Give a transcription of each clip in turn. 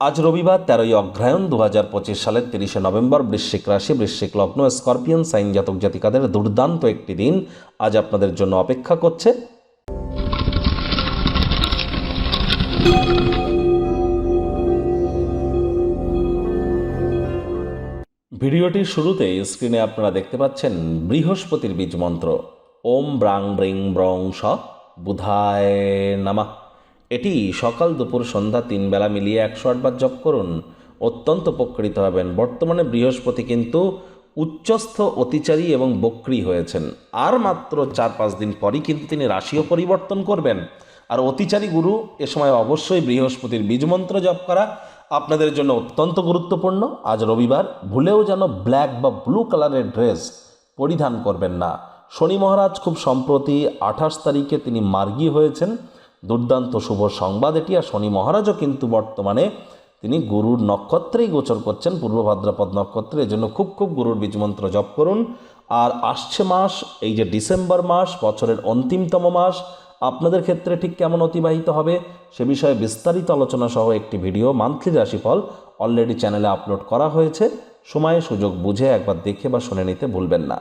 আজ রবিবার তেরোই অগ্রায়ণ দু হাজার পঁচিশ সালের তিরিশে নভেম্বর বৃশ্চিক রাশি, বৃশ্চিক লগ্ন, স্করপিয়ন, সাইন জাতক জাতিকাদের দুর্দান্ত একটি দিন আজ আপনাদের জন্য অপেক্ষা করছে। ভিডিওটির শুরুতে স্ক্রিনে আপনারা দেখতে পাচ্ছেন বৃহস্পতির বীজ মন্ত্র। ওম ব্রাং ব্রিং ব্রং স বুধায় নামা। এটি সকাল দুপুর সন্ধ্যা তিন বেলা মিলিয়ে একশো আটবার জপ করুন। অত্যন্ত উপকৃত হবেন। বর্তমানে বৃহস্পতি কিন্তু উচ্চস্থ অতিচারী এবং বক্রী হয়েছেন। আর মাত্র চার পাঁচ দিন পরই কিন্তু তিনি রাশিও পরিবর্তন করবেন। আর অতিচারী গুরু এ সময় অবশ্যই বৃহস্পতির বীজমন্ত্র জপ করা আপনাদের জন্য অত্যন্ত গুরুত্বপূর্ণ। আজ রবিবার ভুলেও যেন ব্ল্যাক বা ব্লু কালারের ড্রেস পরিধান করবেন না। শনি মহারাজ খুব সম্প্রতি আঠাশ তারিখে তিনি মার্গী হয়েছেন। দুর্দান্ত শুভ সংবাদ এটি। আর শনি মহারাজও কিন্তু বর্তমানে তিনি গুরুর নক্ষত্রেই গোচর করছেন, পূর্ব ভাদ্রপদ নক্ষত্রে। এজন্য খুব খুব গুরুর বীজমন্ত্র জপ করুন। আর আসছে মাস, এই যে ডিসেম্বর মাস, বছরের অন্তিমতম মাস, আপনাদের ক্ষেত্রে ঠিক কেমন অতিবাহিত হবে সে বিষয়ে বিস্তারিত আলোচনা সহ একটি ভিডিও মান্থলি রাশিফল অলরেডি চ্যানেলে আপলোড করা হয়েছে। সময়ে, সুযোগ বুঝে একবার দেখে বা শুনে নিতে ভুলবেন না।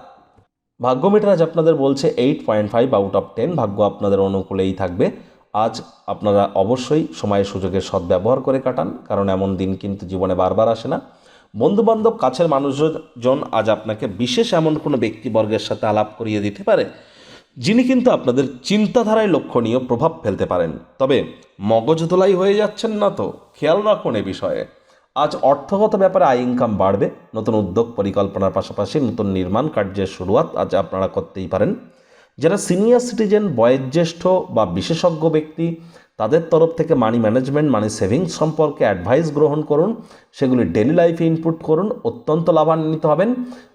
ভাগ্যমিটার আজ আপনাদের বলছে eight point five out of ten ভাগ্য আপনাদের অনুকূলেই থাকবে। আজ আপনারা অবশ্যই সময় সুযোগের সদ্ব্যবহার করে কাটান, কারণ এমন দিন কিন্তু জীবনে বারবার আসে না। বন্ধুবান্ধব, কাছের মানুষজন আজ আপনাকে বিশেষ এমন কোনো ব্যক্তিবর্গের সাথে আলাপ করিয়ে দিতে পারে, যিনি কিন্তু আপনাদের চিন্তাধারায় লক্ষণীয় প্রভাব ফেলতে পারেন। তবে মগজ মগজদোলাই হয়ে যাচ্ছেন না তো, খেয়াল রাখুন এ বিষয়ে। আজ অর্থগত ব্যাপারে আয় ইনকাম বাড়বে, নতুন উদ্যোগ পরিকল্পনার পাশাপাশি নতুন নির্মাণ কার্যের শুরুয়াত আজ আপনারা করতেই পারেন। যারা সিনিয়র সিটিজেন বয়োজ্যেষ্ঠ বা বিশেষজ্ঞ ব্যক্তি, তাদের তরফ থেকে মানি ম্যানেজমেন্ট মানি সেভিংস সম্পর্কে অ্যাডভাইস গ্রহণ করুন। সেগুলি ডেলি লাইফে ইনপুট করুন, অত্যন্ত লাভান্বিত হবেন।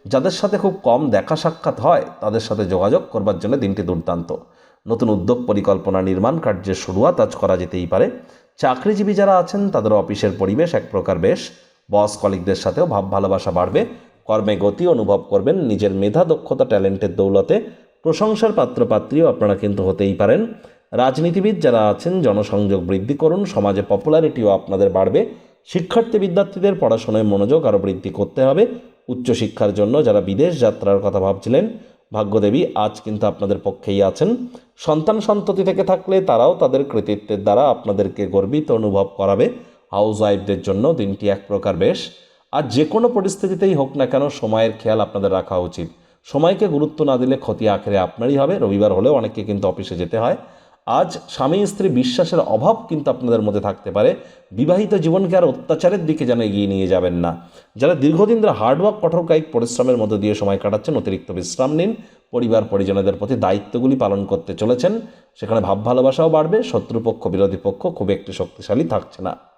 যাদের সাথে খুব কম দেখা সাক্ষাৎ হয়, তাদের সাথে যোগাযোগ করবার জন্য দিনটি দুর্দান্ত। নতুন উদ্যোগ পরিকল্পনা নির্মাণ কার্যের শুরুয়াত আজ করা যেতেই পারে। চাকরিজীবী যারা আছেন, তাদের অফিসের পরিবেশ এক প্রকার বেশ। বস কলিকদের সাথেও ভাব ভালোবাসা বাড়বে। কর্মে গতি অনুভব করবেন। নিজের মেধা, দক্ষতা ট্যালেন্টের দৌলতে প্রশংসার পাত্রপাত্রীও আপনারা কিন্তু হতেই পারেন। রাজনীতিবিদ যারা আছেন, জনসংযোগ বৃদ্ধি করুন, সমাজে পপুলারিটিও আপনাদের বাড়বে। শিক্ষার্থী বিদ্যার্থীদের পড়াশোনায় মনোযোগ আরও বৃদ্ধি করতে হবে। উচ্চশিক্ষার জন্য যারা বিদেশ যাত্রার কথা ভাবছিলেন, ভাগ্যদেবী আজ কিন্তু আপনাদের পক্ষেই আছেন। সন্তান সন্ততি থেকে থাকলে তারাও তাদের কৃতিত্বের দ্বারা আপনাদেরকে গর্বিত অনুভব করাবে। হাউস ওয়াইফদের জন্য দিনটি এক প্রকার বেশ। আর যে কোনো পরিস্থিতিতেই হোক না কেন, সময়ের খেয়াল আপনাদের রাখা উচিত। সময়কে গুরুত্ব না দিলে ক্ষতি আখেরে আপনারই হবে। রবিবার হলেও অনেককে কিন্তু অফিসে যেতে হয়। আজ স্বামী স্ত্রী বিশ্বাসের অভাব কিন্তু আপনাদের মধ্যে থাকতে পারে। বিবাহিত জীবনকে আর অত্যাচারের দিকে যেন এগিয়ে নিয়ে যাবেন না। যারা দীর্ঘদিন ধরে হার্ডওয়ার্ক কঠোর কায়িক পরিশ্রমের মধ্যে দিয়ে সময় কাটাচ্ছেন, অতিরিক্ত বিশ্রাম নিন। পরিবার, পরিজনদের প্রতি দায়িত্বগুলি পালন করতে চলেছেন। সেখানে ভাব ভালোবাসাও বাড়বে। শত্রুপক্ষ, বিরোধী পক্ষ খুব একটি শক্তিশালী থাকছে না।